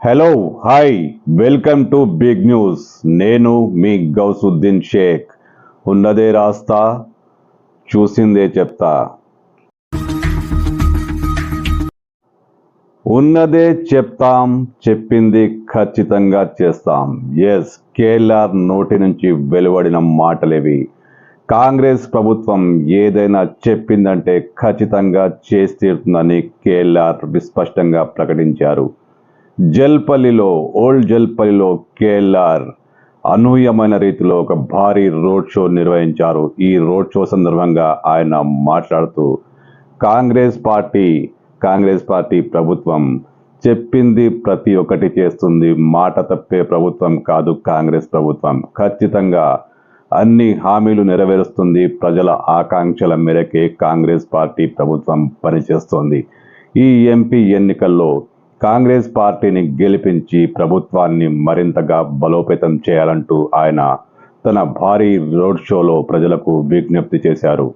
Hello hi welcome to big news నేను మీ గౌసుద్దీన్ షేక్. ఉన్నదే రాస్తా చూసిందే చెప్తా. ఉన్నదే చెప్తాం చెప్పింది ఖచ్చితంగా చేస్తాం. ఎస్ కేఎల్ఆర్ నోటి నుంచి వెలువడిన మాటలేవి. కాంగ్రెస్ ప్రభుత్వం ఏదైనా చెప్పిందంటే ఖచ్చితంగా చేస్తీరుతుందని కేఎల్ఆర్ విస్పష్టంగా ప్రకటించారు. జల్పల్లిలో ఓల్డ్ జల్పల్లిలో కేఎల్ఆర్ అనూహ్యమైన రీతిలో ఒక భారీ రోడ్ షో నిర్వహించారు. ఈ రోడ్ షో సందర్భంగా ఆయన మాట్లాడుతూ కాంగ్రెస్ పార్టీ కాంగ్రెస్ పార్టీ ప్రభుత్వం చెప్పింది ప్రతి ఒక్కటి చేస్తుంది. మాట తప్పే ప్రభుత్వం కాదు కాంగ్రెస్ ప్రభుత్వం. ఖచ్చితంగా అన్ని హామీలు నెరవేరుస్తుంది. ప్రజల ఆకాంక్షల మేరకే కాంగ్రెస్ పార్టీ ప్రభుత్వం పనిచేస్తోంది. ఈ ఎంపీ ఎన్నికల్లో కాంగ్రెస్ పార్టీని గెలిపించి ప్రభుత్వాన్ని మరింతగా బలోపేతం చేయాలంటూ ఆయన తన భారీ రోడ్ షోలో ప్రజలకు విజ్ఞప్తి చేశారు.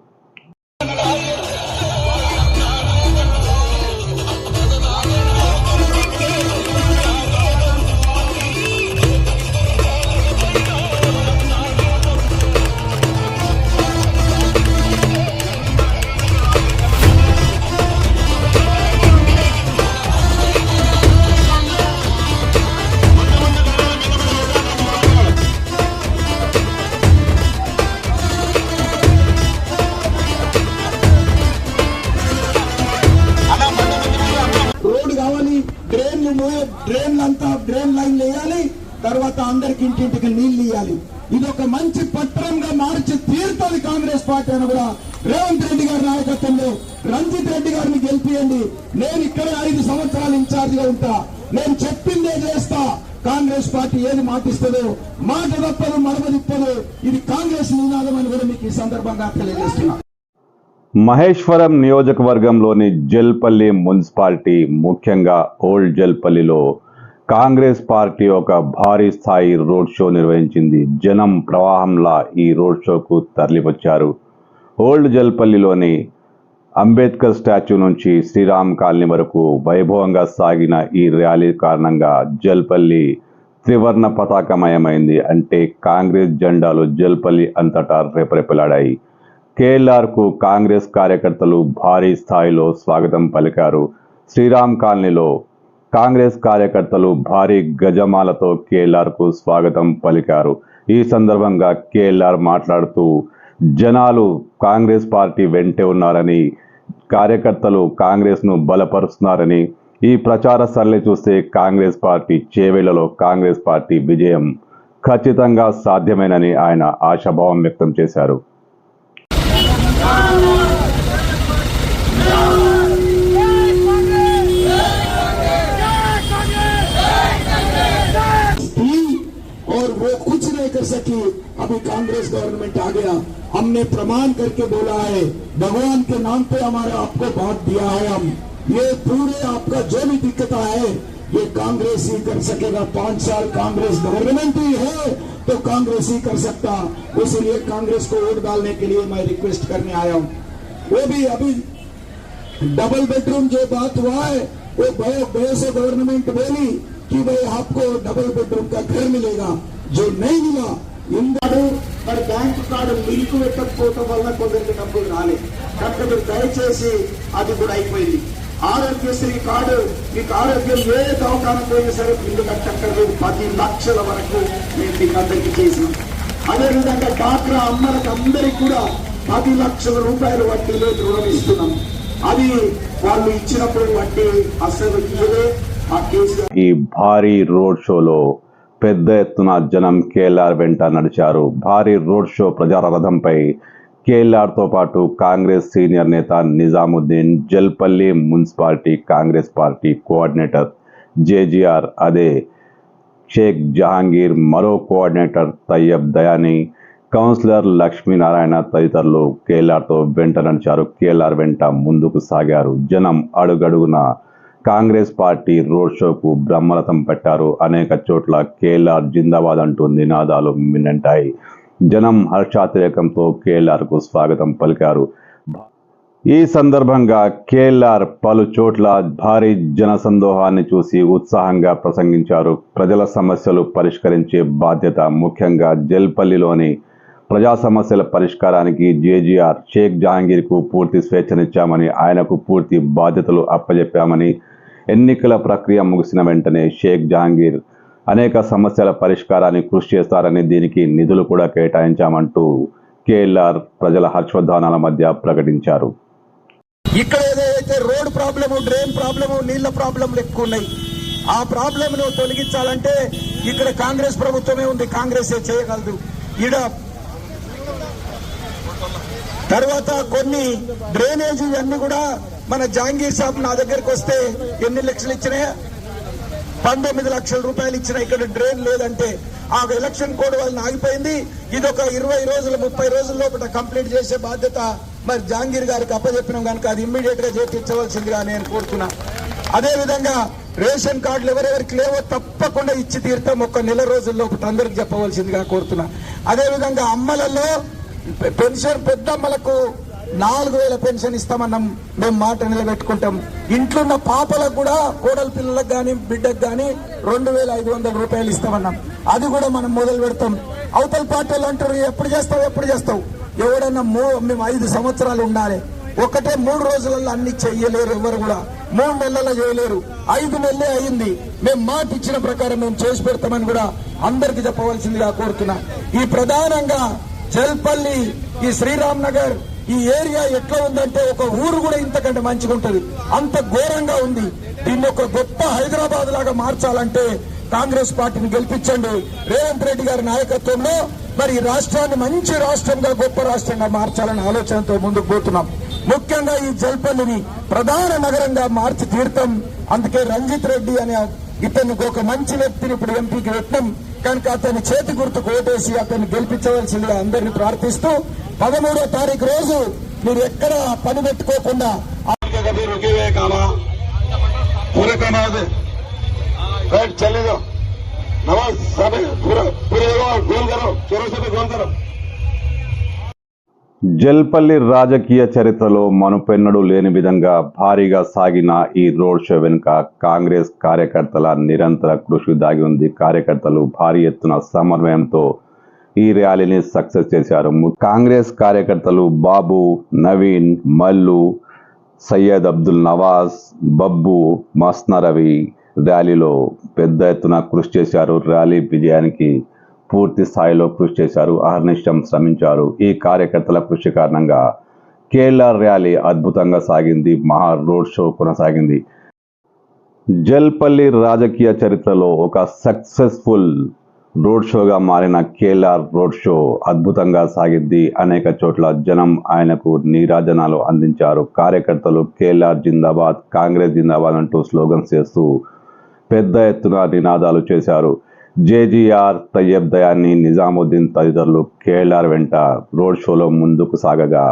తర్వాత అందరికి ఇంటింటికి నీళ్ళు ఇవ్వాలి ఇది ఒక మంచి పత్రంగా మార్చి తీరుతుంది కాంగ్రెస్ పార్టీ అని కూడా రేవంత్ రెడ్డి గారి నాయకత్వంలో రంజిత్ రెడ్డి గారిని గెలిపియండి. నేను ఇక్కడ ఐదు సంవత్సరాలు ఇన్ఛార్జిగా ఉంటా. నేను చెప్పిందే చేస్తా. కాంగ్రెస్ పార్టీ ఏది మాటిస్తుందో మాట తప్పదు మడమ తిప్పదు ఇది కాంగ్రెస్ నినాదం అని కూడా మీకు ఈ సందర్భంగా తెలియజేస్తున్నా. మహేశ్వరం నియోజకవర్గంలోని జల్పల్లి మున్సిపాలిటీ ముఖ్యంగా ఓల్డ్ జల్పల్లిలో కాంగ్రెస్ పార్టీ ఒక భారీ స్థాయి రోడ్ షో నిర్వహించింది. జనం ప్రవాహంలా ఈ రోడ్ షోకు తరలివచ్చారు. ఓల్డ్ జల్పల్లిలోని అంబేద్కర్ స్టాచ్యూ నుంచి శ్రీరామ్ కాలనీ వరకు వైభవంగా సాగిన ఈ ర్యాలీ కారణంగా జల్పల్లి త్రివర్ణ పతాకమయమైంది అంటే కాంగ్రెస్ జెండాలు జల్పల్లి అంతటా రెపరెపలాడాయి. కేఎల్ఆర్కు కాంగ్రెస్ కార్యకర్తలు భారీ స్థాయిలో స్వాగతం పలికారు. శ్రీరామ్ కాలనీలో కాంగ్రెస్ కార్యకర్తలు భారీ గజమాలతో కేఎల్ఆర్కు స్వాగతం పలికారు. ఈ సందర్భంగా కేఎల్ఆర్ మాట్లాడుతూ జనాలు కాంగ్రెస్ పార్టీ వెంటే ఉన్నారని కార్యకర్తలు కాంగ్రెస్ను బలపరుస్తున్నారని ఈ ప్రచార సరళి చూస్తే కాంగ్రెస్ పార్టీ చేవేళ్ళలో కాంగ్రెస్ పార్టీ విజయం ఖచ్చితంగా సాధ్యమేనని ఆయన ఆశాభావం వ్యక్తం చేశారు. वो कुछ नहीं कर सकी। अभी कांग्रेस गवर्नमेंट आ गया। हमने प्रमाण करके बोला है, भगवान के नाम पे हमारे आपको बात दिया है हम। ये पूरे आपका जो भी दिक्कत है ये कांग्रेस ही कर सकेगा। पाँच साल कांग्रेस गवर्नमेंट ही है तो कांग्रेस ही कर सकता। इसलिए कांग्रेस को वोट डालने के लिए मैं रिक्वेस्ट करने आया हूँ। वो भी अभी डबल बेडरूम जो बात हुआ है, वो भयो भयो से गवर्नमेंट बोली कि भाई आपको डबल बेडरूम का घर मिलेगा। మెయిన్గా ఉన్నాడు మరి బ్యాంకు కార్డు నిలిపి పెట్టకపోవటం వల్ల కొందరికి డబ్బులు రాలేదు కనుక మీరు దయచేసి అది కూడా అయిపోయింది. ఆరోగ్యశ్రీ కార్డు మీకు ఆరోగ్యం ఏ దవకాలం పోయినా సరే ఇల్లు కట్టక్కర్లేదు. పది లక్షల వరకు మేము మీకు అందరికి చేసాం. అదేవిధంగా డాక్రా అమ్మలకు అందరికి కూడా పది లక్షల రూపాయలు వడ్డీలో రుణం ఇస్తున్నాం. అది వాళ్ళు ఇచ్చినప్పుడు వడ్డీ అసలు ఇవ్వలే ఆ కేసు ఈ భారీ రోడ్ షోలో పెద్ద ఎత్తున జనం కేఎల్ఆర్ వెంట నడిచారు. భారీ రోడ్ షో ప్రచార రథంపై కేఎల్ఆర్తో పాటు కాంగ్రెస్ సీనియర్ నేత Nizamuddin Jalpalli municipality Congress party coordinator JGR అదే షేక్ జహాంగీర్ మరో కోఆర్డినేటర్ తయ్యబ్ దయాని కౌన్సిలర్ లక్ష్మీనారాయణ తదితరులు కేఎల్ఆర్తో వెంట నడిచారు. కేఎల్ఆర్ వెంట ముందుకు సాగారు. జనం అడుగడుగున కాంగ్రెస్ పార్టీ రోడ్ షోకు బ్రహ్మరథం పెట్టారు. అనేక చోట్ల కేఎల్ఆర్ జిందాబాద్ అంటూ నినాదాలు మిన్నంటాయి. జనం హర్షాతిరేకంతో కేఎల్ఆర్కు స్వాగతం పలికారు. ఈ సందర్భంగా కేఎల్ఆర్ పలు చోట్ల భారీ జనసందోహాన్ని చూసి ఉత్సాహంగా ప్రసంగించారు. ప్రజల సమస్యలు పరిష్కరించే బాధ్యత ముఖ్యంగా జల్పల్లిలోని ప్రజా సమస్యల పరిష్కారానికి జేజీఆర్ షేక్ జహాంగీర్కు పూర్తి స్వేచ్ఛనిచ్చామని ఆయనకు పూర్తి బాధ్యతలు అప్పజెప్పామని ఎన్నికల ప్రక్రియ ముగిసిన వెంటనే షేక్ జహాంగీర్ అనేక సమస్యల పరిష్కారానికి కృషి చేస్తారని దీనికి నిధులు కూడా కేటాయించామంటూ కేఎల్ఆర్ ప్రజల హర్షోద్ధానాల మధ్య ప్రకటించారు. ఇక్కడ ఏదైతే రోడ్ ప్రాబ్లము డ్రైన్ ప్రాబ్లము నీళ్ళ ప్రాబ్లంలు ఎక్కువ ఉన్నాయి ఆ ప్రాబ్లంను తొలగించాలంటే ఇక్కడ కాంగ్రెస్ ప్రభుత్వమే ఉంది కాంగ్రెస్ చేయగలదు. ఈడ తర్వాత కొన్ని డ్రైనేజీ అన్ని కూడా మన జాంగీర్ సాబ్ నా దగ్గరకు వస్తే ఎన్ని లక్షలు ఇచ్చినాయా? పంతొమ్మిది లక్షల రూపాయలు ఇచ్చిన ఇక్కడ డ్రైన్ లేదంటే. ఆ ఎలక్షన్ కోడ్ వల్ల ఆగిపోయింది. ఇది ఒక ఇరవై రోజులు ముప్పై రోజుల లోపల కంప్లీట్ చేసే బాధ్యత మరి జాంగీర్ గారికి అప్పచెప్పినాం కనుక అది ఇమ్మీడియట్గా చేపించవలసిందిగా నేను కోరుతున్నా. అదే విధంగా రేషన్ కార్డులు ఎవరెవరికి లేవో తప్పకుండా ఇచ్చి తీరుతాం. ఒక నెల రోజుల లోపల అందరికి చెప్పవలసిందిగా కోరుతున్నా. అదే విధంగా అమ్మలలో పెన్షన్ పెద్ద అమ్మలకు నాలుగు వేల పెన్షన్ ఇస్తామన్నాం. మేము మాట నిలబెట్టుకుంటాం. ఇంట్లో ఉన్న పాపలకు కూడా కోడల పిల్లలకు కానీ బిడ్డకు కానీ రెండు వేల ఐదు వందల రూపాయలు ఇస్తామన్నాం. అది కూడా మనం మొదలు పెడతాం. అవతల పార్టీలు అంటారు ఎప్పుడు చేస్తావు ఎప్పుడు చేస్తావు? ఎవడన్నా మూ మేము ఐదు సంవత్సరాలు ఉండాలి. ఒకటే మూడు రోజులలో అన్ని చెయ్యలేరు ఎవరు కూడా. మూడు నెలల్లో చేయలేరు. ఐదు నెలలే అయింది. మేము మాట ఇచ్చిన ప్రకారం మేము చేసి పెడతామని కూడా అందరికి చెప్పవలసిందిగా కోరుతున్నా. ఈ ప్రధానంగా జల్పల్లి ఈ శ్రీరామ్ నగర్ ఈ ఏరియా ఎట్లా ఉందంటే ఒక ఊరు కూడా ఇంతకంటే మంచిగా ఉంటది. అంత ఘోరంగా ఉంది. దీన్ని ఒక గొప్ప హైదరాబాద్ లాగా మార్చాలంటే కాంగ్రెస్ పార్టీని గెలిపించండి. రేవంత్ రెడ్డి గారి నాయకత్వంలో మరి ఈ రాష్ట్రాన్ని మంచి రాష్ట్రంగా గొప్ప రాష్ట్రంగా మార్చాలనే ఆలోచనతో ముందుకు పోతున్నాం. ముఖ్యంగా ఈ జల్పల్లిని ప్రధాన నగరంగా మార్చి తీర్థం. అందుకే రంజిత్ రెడ్డి అనే ఇతనికి ఒక మంచి వ్యక్తిని ఇప్పుడు ఎంపీకి పెట్టడం కనుక అతని చేతి గుర్తు కోటేసి అతన్ని గెలిపించవలసిందిగా అందరిని ప్రార్థిస్తూ పదమూడో తారీఖు రోజు మీరు ఎక్కడ పని పెట్టుకోకుండా జల్పల్లి రాజకీయ చరిత్రలో మనుపెన్నడు లేని విధంగా భారీగా సాగిన ఈ రోడ్ షో వెనుక కాంగ్రెస్ కార్యకర్తల నిరంతర కృషి దాగి ఉంది. కార్యకర్తలు భారీ ఎత్తున సమన్వయంతో ఈ ర్యాలీని సక్సెస్ చేశారు. కాంగ్రెస్ కార్యకర్తలు బాబు నవీన్ మల్లు సయ్యద్ అబ్దుల్ నవాజ్ బబ్బు మస్నరవి ర్యాలీలో పెద్ద ఎత్తున కృషి చేశారు. ర్యాలీ విజయానికి పూర్తి స్థాయిలో కృషి చేశారు. అహర్నిష్టం శ్రమించారు. ఈ కార్యకర్తల కృషి కారణంగా కేరళ ర్యాలీ అద్భుతంగా సాగింది. మహా రోడ్ షో కొనసాగింది. జల్పల్లి రాజకీయ చరిత్రలో ఒక సక్సెస్ఫుల్ రోడ్ షోగా మారిన కేఎల్ఆర్ రోడ్ షో అద్భుతంగా సాగింది. అనేక చోట్ల జనం ఆయనకు నీరాజనాలు అందించారు. కార్యకర్తలు కేఎల్ఆర్ జిందాబాద్ కాంగ్రెస్ జిందాబాద్ అంటూ స్లోగన్స్ చేస్తూ పెద్ద ఎత్తున నినాదాలు చేశారు. జేజీఆర్ తయ్యబ్ దయాన్ని నిజాముద్దీన్ తదితరులు కేఎల్ఆర్ వెంట రోడ్ షోలో ముందుకు సాగగా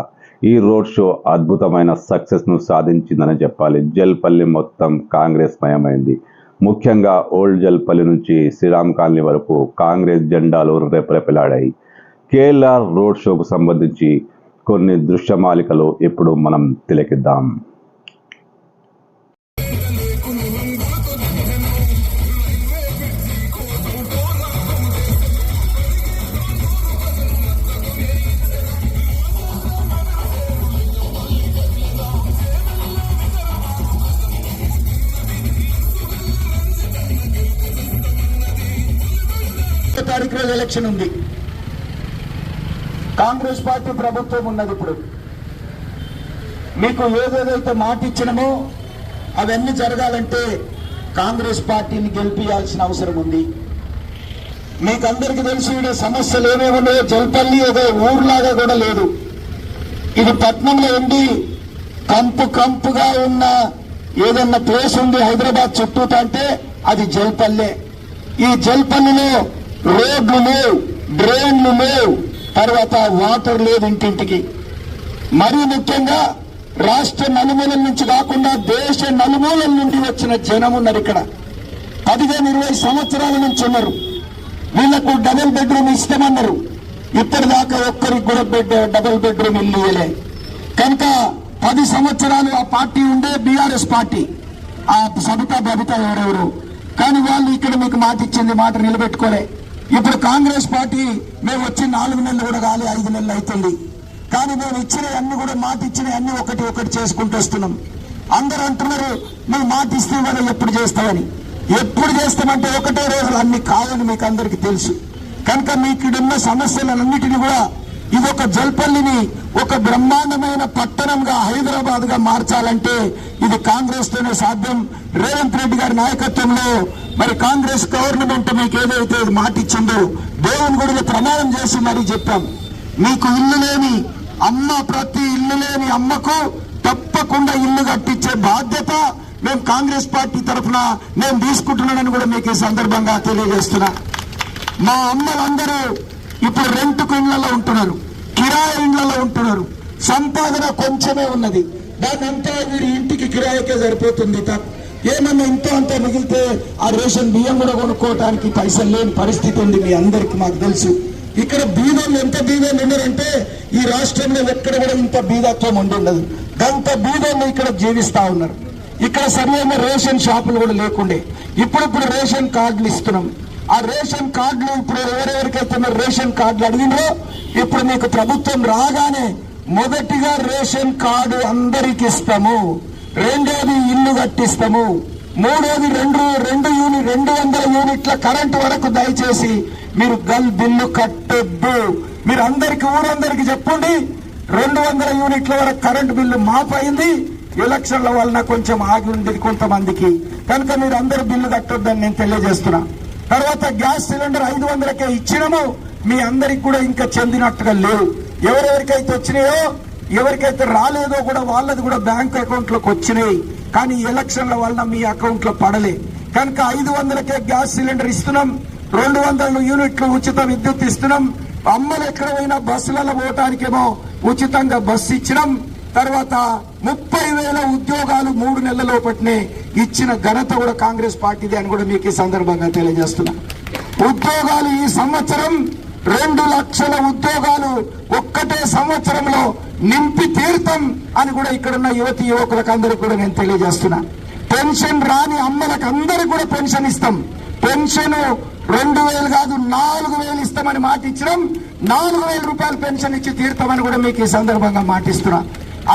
ఈ రోడ్ షో అద్భుతమైన సక్సెస్ను సాధించిందని చెప్పాలి. జల్పల్లి మొత్తం కాంగ్రెస్ మయమైంది. ముఖ్యంగా ఓల్డ్ జల్పల్లి నుంచి శ్రీరామ్ కాలనీ వరకు కాంగ్రెస్ జెండాలు రెపరెపలాడాయి. కేఎల్ఆర్ రోడ్ షోకు సంబంధించి కొన్ని దృశ్యమాలికలు ఇప్పుడు మనం తిలకిద్దాం. ఎలక్షన్ ఉంది. కాంగ్రెస్ పార్టీ ప్రభుత్వం ఉన్నది ఇప్పుడు. మీకు ఏదేదైతే మాట ఇచ్చినమో అవన్నీ జరగాలంటే కాంగ్రెస్ పార్టీని గెలిపించాల్సిన అవసరం ఉంది. మీకు అందరికీ తెలిసి ఈడ సమస్యలు ఏమేమి ఉన్నాయో. జల్పల్లి ఏదో ఊర్లాగా కూడా లేదు. ఇది పట్నంలో ఉండి కంపు కంపుగా ఉన్న ఏదన్నా ప్లేస్ ఉంది హైదరాబాద్ చుట్టూ అంటే అది జల్పల్లే. ఈ జల్పల్లిలో రోడ్లు లేవు డ్రైన్లు లేవు తర్వాత వాటర్ లేదు ఇంటింటికి. మరీ ముఖ్యంగా రాష్ట్ర నలుమూలల నుంచి కాకుండా దేశ నలుమూలల నుండి వచ్చిన జనం ఉన్నారు ఇక్కడ. పదిహేను ఇరవై సంవత్సరాల నుంచి ఉన్నారు. వీళ్ళకు డబుల్ బెడ్రూమ్ ఇస్తామన్నారు. ఇప్పటిదాకా ఒక్కరికి కూడా బెడ్ డబుల్ బెడ్రూమ్ ఇల్లు ఇవ్వలే. కనుక పది సంవత్సరాలు ఆ పార్టీ ఉండే బీఆర్ఎస్ పార్టీ. ఆ సబితా బబితా ఎవరెవరు? కానీ వాళ్ళు ఇక్కడ మీకు మాట ఇచ్చింది మాట నిలబెట్టుకోలే. ఇప్పుడు కాంగ్రెస్ పార్టీ మేము వచ్చి నాలుగు నెలలు కూడా కాలే ఐదు నెలలు అవుతుంది. కానీ మేము ఇచ్చిన అన్ని కూడా మాట ఇచ్చిన అన్ని ఒకటి ఒకటి చేసుకుంటూ వస్తున్నాం. అందరూ అంటున్నారు మేము మాట ఇస్తే కదా ఎప్పుడు చేస్తామని ఎప్పుడు చేస్తామంటే ఒకటే రోజులు అన్ని కాదని మీకు అందరికి తెలుసు. కనుక మీకు ఉన్న సమస్యలన్నిటిని కూడా ఇది ఒక జల్పల్లిని ఒక బ్రహ్మాండమైన పట్టణంగా హైదరాబాద్గా మార్చాలంటే ఇది కాంగ్రెస్ తోనే సాధ్యం. రేవంత్ రెడ్డి గారి నాయకత్వంలో మరి కాంగ్రెస్ గవర్నమెంట్ మీకు ఏదైతే మాటిచ్చిందో దేవుని గుడిలో ప్రమాణం చేసి మరీ చెప్పాం. మీకు ఇల్లు లేని అమ్మ ప్రతి ఇల్లు లేని అమ్మకు తప్పకుండా ఇల్లు కట్టించే బాధ్యత మేము కాంగ్రెస్ పార్టీ తరఫున నేను తీసుకుంటున్నానని కూడా మీకు ఈ సందర్భంగా తెలియజేస్తున్నా. మా అమ్మలందరూ ఇప్పుడు రెంట్కు ఇండ్లలో ఉంటున్నారు. కిరాయి ఇండ్లలో ఉంటున్నారు. సంపాదన కొంచెమే ఉన్నది. దాని అంతా వీరి ఇంటికి కిరాయికే సరిపోతుంది ఏమన్నా ఇంతో అంతా మిగిలితే ఆ రేషన్ బియ్యం కూడా కొనుక్కోవడానికి పైసలు లేని పరిస్థితి ఉంది మీ అందరికి మాకు తెలుసు. ఇక్కడ బీదం ఎంత బీదం ఉన్నారంటే ఈ రాష్ట్రంలో ఎక్కడ కూడా ఇంత బీదత్వం ఉండదు. అంత బీదోళ్ళు ఇక్కడ జీవిస్తా ఉన్నారు. ఇక్కడ సరైన రేషన్ షాపులు కూడా లేకుండే. ఇప్పుడిప్పుడు రేషన్ కార్డులు ఇస్తున్నాం. ఆ రేషన్ కార్డులు ఇప్పుడు ఎవరెవరికైతే మరి రేషన్ కార్డులు అడిగినో ఇప్పుడు మీకు ప్రభుత్వం రాగానే మొదటిగా రేషన్ కార్డు అందరికి ఇస్తాము. రెండోది ఇల్లు కట్టిస్తాము. మూడోది రెండు రెండు యూనిట్ రెండు వందల యూనిట్ల కరెంటు వరకు దయచేసి మీరు గల్ బిల్లు కట్టొద్దు. మీరు అందరికి ఊరందరికి చెప్పండి రెండు వందల యూనిట్ల వరకు కరెంటు బిల్లు మాపైంది. ఎలక్షన్ల వలన కొంచెం ఆగి ఉండేది కొంతమందికి. కనుక మీరు అందరు బిల్లు కట్టొద్దని నేను తెలియజేస్తున్నా. తర్వాత గ్యాస్ సిలిండర్ ఐదు వందలకే ఇచ్చినము. మీ అందరికి కూడా ఇంకా చెందినట్టుగా లేవు. ఎవరెవరికైతే వచ్చినాయో ఎవరికైతే రాలేదో కూడా వాళ్ళది కూడా బ్యాంక్ అకౌంట్లోకి వచ్చినాయి. కానీ ఎలక్షన్ల వలన మీ అకౌంట్లో పడలే. కనుక ఐదు వందలకే గ్యాస్ సిలిండర్ ఇస్తున్నాం. రెండు వందల యూనిట్లు ఉచిత విద్యుత్ ఇస్తున్నాం. అమ్మలు ఎక్కడ పోయినా బస్సులలో పోవటానికేమో ఉచితంగా బస్సు ఇచ్చినాం. తర్వాత ముప్పై వేల ఉద్యోగాలు మూడు నెలల లోపట్నే ఇచ్చిన ఘనత కూడా కాంగ్రెస్ పార్టీది అని కూడా మీకు ఈ సందర్భంగా తెలియజేస్తున్నా. ఉద్యోగాలు ఈ సంవత్సరం రెండు లక్షల ఉద్యోగాలు ఒక్కటే సంవత్సరంలో నింపి తీర్థం అని కూడా ఇక్కడున్న యువతి యువకులకు అందరికీ కూడా నేను తెలియజేస్తున్నా. పెన్షన్ రాని అమ్మలకు అందరికి కూడా పెన్షన్ ఇస్తాం. పెన్షన్ రెండు వేలు కాదు నాలుగు వేలు ఇస్తామని మాట ఇచ్చినాం. నాలుగు వేల రూపాయలు పెన్షన్ ఇచ్చి తీర్థమని కూడా మీకు ఈ సందర్భంగా మాటిస్తున్నా.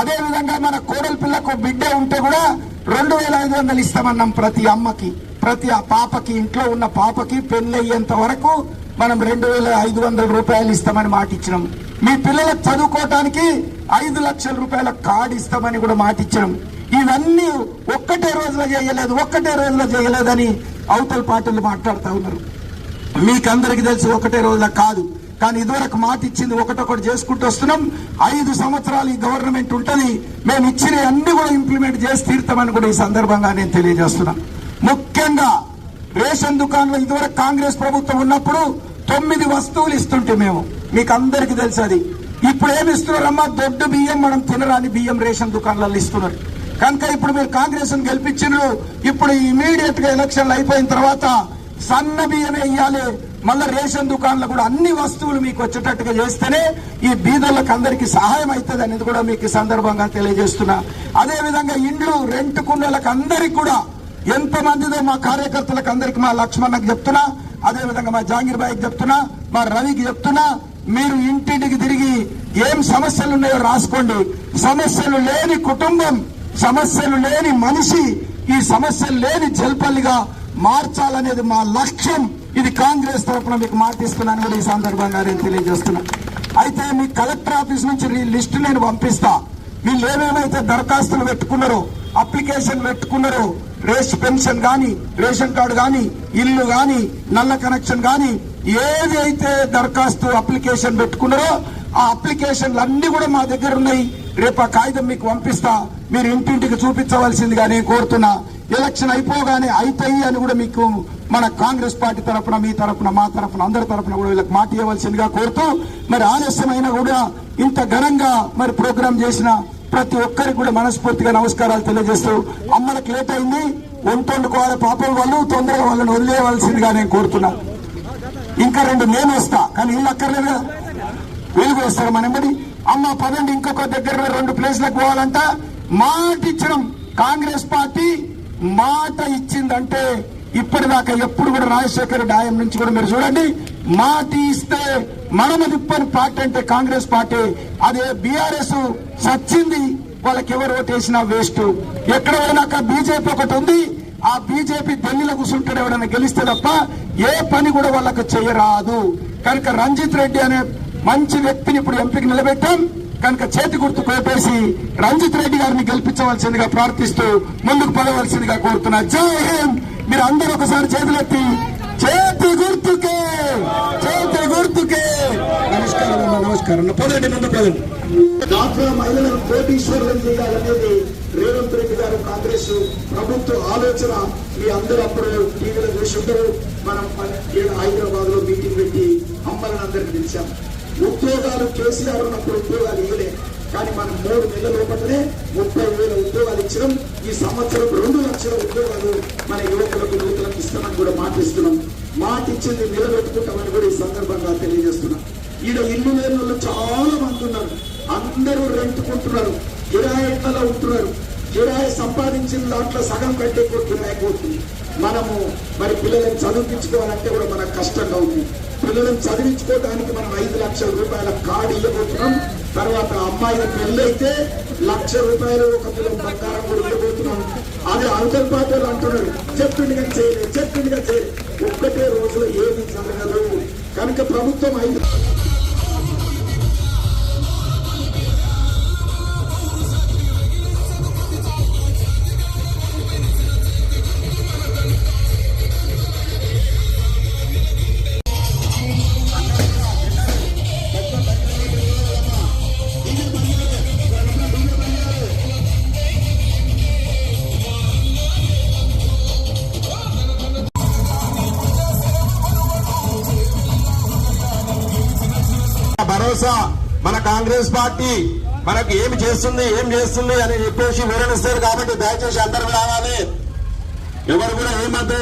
అదే విధంగా మన కోడల పిల్లకు బిడ్డ ఉంటే కూడా రెండు వేల ఐదు వందలు ఇస్తామన్నాం ప్రతి అమ్మకి ప్రతి ఆ పాపకి ఇంట్లో ఉన్న పాపకి పెళ్ళయ్యేంత వరకు మనం రెండు వేల ఐదు వందల రూపాయలు ఇస్తామని మాట ఇచ్చినాం మీ పిల్లలకు చదువుకోవటానికి ఐదు లక్షల రూపాయల కార్డు ఇస్తామని కూడా మాట ఇచ్చినాం ఇవన్నీ ఒక్కటే రోజులో చేయలేదు ఒక్కటే రోజులో చేయలేదని అవతల పార్టీలు మాట్లాడుతూ ఉన్నారు. మీకందరికీ తెలిసి ఒకటే రోజుల కాదు. కానీ ఇదివరకు మాట ఇచ్చింది ఒకటొకటి చేసుకుంటూ వస్తున్నాం. ఐదు సంవత్సరాలు ఈ గవర్నమెంట్ ఉంటుంది. మేము ఇచ్చిన అన్ని కూడా ఇంప్లిమెంట్ చేసి తీరుతామని కూడా ఈ సందర్భంగా నేను తెలియజేస్తున్నా. ముఖ్యంగా రేషన్ దుకాణంలో ఇదివరకు కాంగ్రెస్ ప్రభుత్వం ఉన్నప్పుడు తొమ్మిది వస్తువులు ఇస్తుంటే మేము. మీకు అందరికి తెలుసు అది. ఇప్పుడు ఏమి ఇస్తున్నారమ్మా? దొడ్డు బియ్యం మనం తినరాని బియ్యం రేషన్ దుకాణాలలో ఇస్తున్నారు. కనుక ఇప్పుడు మీరు కాంగ్రెస్ గెలిపించారు ఇప్పుడు ఇమీడియట్గా ఎలక్షన్లు అయిపోయిన తర్వాత సన్న బియ్యమే ఇవ్వాలి మళ్ళీ రేషన్ దుకాణంలో కూడా అన్ని వస్తువులు మీకు వచ్చేటట్టుగా చేస్తేనే ఈ బీదర్లకు అందరికీ సహాయం అవుతుంది అనేది కూడా మీకు సందర్భంగా తెలియజేస్తున్నా. అదేవిధంగా ఇండ్లు రెంట్కున్నలకు అందరికి కూడా ఎంత మందిదో మా కార్యకర్తలకు అందరికి మా లక్ష్మణకు చెప్తున్నా. అదే విధంగా మా జాంగీర్ బాయ్కి చెప్తున్నా మా రవికి చెప్తున్నా మీరు ఇంటింటికి తిరిగి ఏం సమస్యలు ఉన్నాయో రాసుకోండి. సమస్యలు లేని కుటుంబం సమస్యలు లేని మనిషి ఈ సమస్యలు లేని జల్పల్లిగా మార్చాలనేది మా లక్ష్యం. ఇది కాంగ్రెస్ తరఫున మీకు మాటిస్తున్నాను కూడా ఈ సందర్భంగా నేను తెలియజేస్తున్నా. అయితే మీ కలెక్టర్ ఆఫీస్ నుంచి ఈ లిస్టు నేను పంపిస్తా. వీళ్ళు ఏమేమైతే దరఖాస్తులు పెట్టుకున్నారో అప్లికేషన్ పెట్టుకున్నారో రేస్ పెన్షన్ కానీ రేషన్ కార్డు కానీ ఇల్లు కానీ నల్ల కనెక్షన్ కానీ ఏది అయితే దరఖాస్తు అప్లికేషన్ పెట్టుకున్నారో ఆ అప్లికేషన్లు అన్ని కూడా మా దగ్గర ఉన్నాయి. రేపు ఆ కాగితం మీకు పంపిస్తా. మీరు ఇంటింటికి చూపించవలసిందిగా నేను కోరుతున్నా. ఎలక్షన్ అయిపోగానే అయితాయి అని కూడా మీకు మన కాంగ్రెస్ పార్టీ తరఫున మీ తరఫున మా తరఫున అందరి తరఫున కూడా వీళ్ళకి మాట ఇవ్వవలసిందిగా కోరుతూ మరి ఆలస్యమైనా కూడా ఇంత ఘనంగా మరి ప్రోగ్రాం చేసిన ప్రతి ఒక్కరికి కూడా మనస్ఫూర్తిగా నమస్కారాలు తెలియజేస్తూ అమ్మలకు లేట్ అయింది వంటొండుకోవాలి పాపం వాళ్ళు తొందరగా వాళ్ళని వదిలేయవలసిందిగా నేను కోరుతున్నా. ఇంకా రెండు నేను వస్తా కానీ వీళ్ళు అక్కర్లేదు వీళ్ళు కూడా వస్తారు మన అమ్మ పదండి ఇంకొక దగ్గర రెండు ప్లేస్లకు పోవాలంట. మాట ఇచ్చడం కాంగ్రెస్ పార్టీ మాట ఇచ్చిందంటే ఇప్పటిదాకా ఎప్పుడు కూడా రాజశేఖర్ డాయం నుంచి కూడా మీరు చూడండి. మాట ఇస్తే మనమ తిప్పని పార్టీ అంటే కాంగ్రెస్ పార్టీ అదే బీఆర్ఎస్ సచ్చింది వాళ్ళకి ఎవరు ఓటేసినా వేస్ట్. ఎక్కడ పోయినాక బీజేపీ ఒకటి ఉంది ఆ బీజేపీ ఢిల్లీలో కూర్చుంటాడు ఎవడైనా గెలిస్తే తప్ప ఏ పని కూడా వాళ్ళకు చేయరాదు. కనుక రంజిత్ రెడ్డి అనే మంచి వ్యక్తిని ఇప్పుడు ఎంపీకి నిలబెట్టాం. కనుక చేతి గుర్తు కోపేసి రంజిత్ రెడ్డి గారిని గెలిపించవలసిందిగా ప్రార్థిస్తూ ముందుకు పడవలసిందిగా కోరుతున్నా. జై హింద్! మీరు అందరూ ఒకసారి చేతులెత్తి చేతి గుర్తుకే! చేతి గుర్తుకే! నమస్కారం అమ్మా నమస్కారం పదండి ముందు పదండి. మహిళలను కోటీశ్వరులను చేయాలనేది రేవంత్ రెడ్డి గారు కాంగ్రెస్ ప్రభుత్వ ఆలోచన. మీ అందరూ అప్పుడు టీవీలో చూసి ఉంటారు. మనం హైదరాబాద్లో మీటింగ్ పెట్టి అమ్మలను అందరికి పిలిచాం. ఉద్యోగాలు కేసీఆర్ ఉన్నప్పుడు ఉద్యోగాలు ఇవ్వలే. కానీ మనం మూడు నెలల లోపలనే ముప్పై వేల ఉద్యోగాలు ఇచ్చడం ఈ సంవత్సరం రెండు లక్షల ఉద్యోగాలు మన యువకులకు యువకులకు ఇస్తామని కూడా మాటిస్తున్నాం. మాట ఇచ్చింది నిలబెట్టుకుంటామని కూడా ఈ సందర్భంగా తెలియజేస్తున్నాం. ఈడ ఇల్లు లేని వాళ్ళు చాలా మంది ఉన్నారు. అందరూ రెంట్కుంటున్నారు. కిరాయిలలో ఉంటున్నారు. కిరాయి సంపాదించిన దాంట్లో సగం కట్టే ఎక్కువ కిరాయి పోతుంది మనము మరి పిల్లలను చదివించుకోవాలంటే కూడా మనకు కష్టంగా ఉంది. పిల్లలను చదివించుకోవడానికి మనం ఐదు లక్షల రూపాయల కార్డు ఇవ్వబోతున్నాం. తర్వాత అమ్మాయి పెళ్ళైతే లక్ష రూపాయలు ఒక పిల్లల బంగారం కూడా ఇవ్వబోతున్నాం. అది అవతల పార్టీలు అంటున్నారు చెప్తుండగా చేయలేదు చెప్తుండగా చేయలేదు. ఒక్కటే రోజులో ఏమి జరగదు. కనుక ప్రభుత్వం ఐదు తెలుసా? మన కాంగ్రెస్ పార్టీ మనకు ఏమి చేస్తుంది ఏం చేస్తుంది అని చెప్పేసి వివరణిస్తారు కాబట్టి దయచేసి అందరూ రావాలి. ఎవరు కూడా ఏమంటే